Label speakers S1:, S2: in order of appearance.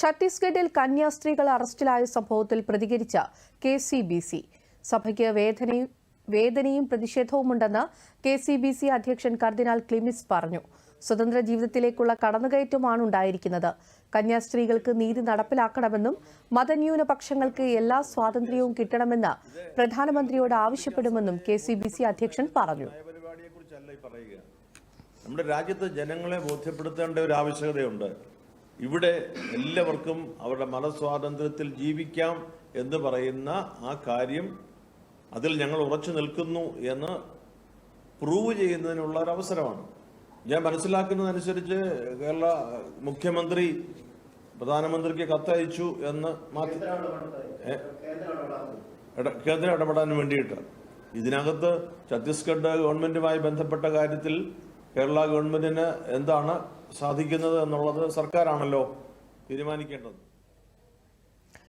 S1: ഛത്തീസ്ഗഡിൽ കന്യാസ്ത്രീകൾ അറസ്റ്റിലായ സംഭവത്തിൽ പ്രതികരിച്ച കെ സി ബി സി. സഭയ്ക്ക് വേദനയും വേദനയും പ്രതിഷേധവുമുണ്ടെന്ന് കെ സി ബി സി അധ്യക്ഷൻ കർദിനാൾ ക്ലിമിസ് പറഞ്ഞു. സ്വതന്ത്ര ജീവിതത്തിലേക്കുള്ള കടന്നുകയറ്റമാണ് ഉണ്ടായിരിക്കുന്നത് കന്യാസ്ത്രീകൾക്ക് നീതി നടപ്പിലാക്കണമെന്നും മതന്യൂനപക്ഷങ്ങൾക്ക് എല്ലാ സ്വാതന്ത്ര്യവും കിട്ടണമെന്ന് പ്രധാനമന്ത്രിയോട് ആവശ്യപ്പെടുമെന്നും കെ സി ബി സി അധ്യക്ഷൻ പറഞ്ഞു.
S2: നമ്മുടെ രാജ്യത്ത് ജനങ്ങളെ ബോധ്യപ്പെടുത്തേണ്ട ഒരു ആവശ്യകതയുണ്ട്. ഇവിടെ എല്ലാവർക്കും അവരുടെ മതസ്വാതന്ത്ര്യത്തിൽ ജീവിക്കാം എന്ന് പറയുന്ന ആ കാര്യം അതിൽ ഞങ്ങൾ ഉറച്ചു നിൽക്കുന്നു എന്ന് പ്രൂവ് ചെയ്യുന്നതിനുള്ള ഒരു അവസരമാണ് ഞാൻ മനസ്സിലാക്കുന്നതനുസരിച്ച് കേരള മുഖ്യമന്ത്രി പ്രധാനമന്ത്രിക്ക് കത്തയച്ചു എന്ന്? ഇട- കേന്ദ്രം ഇടപെടാൻ വേണ്ടിയിട്ട് ഇതിനകത്ത് ഛത്തീസ്ഗഡ് ഗവൺമെന്റുമായി ബന്ധപ്പെട്ട കാര്യത്തിൽ കേരള ഗവൺമെന്റിന് എന്താണ് സാധിക്കുന്നത് എന്നുള്ളത് സർക്കാരാണല്ലോ തീരുമാനിക്കേണ്ടത്.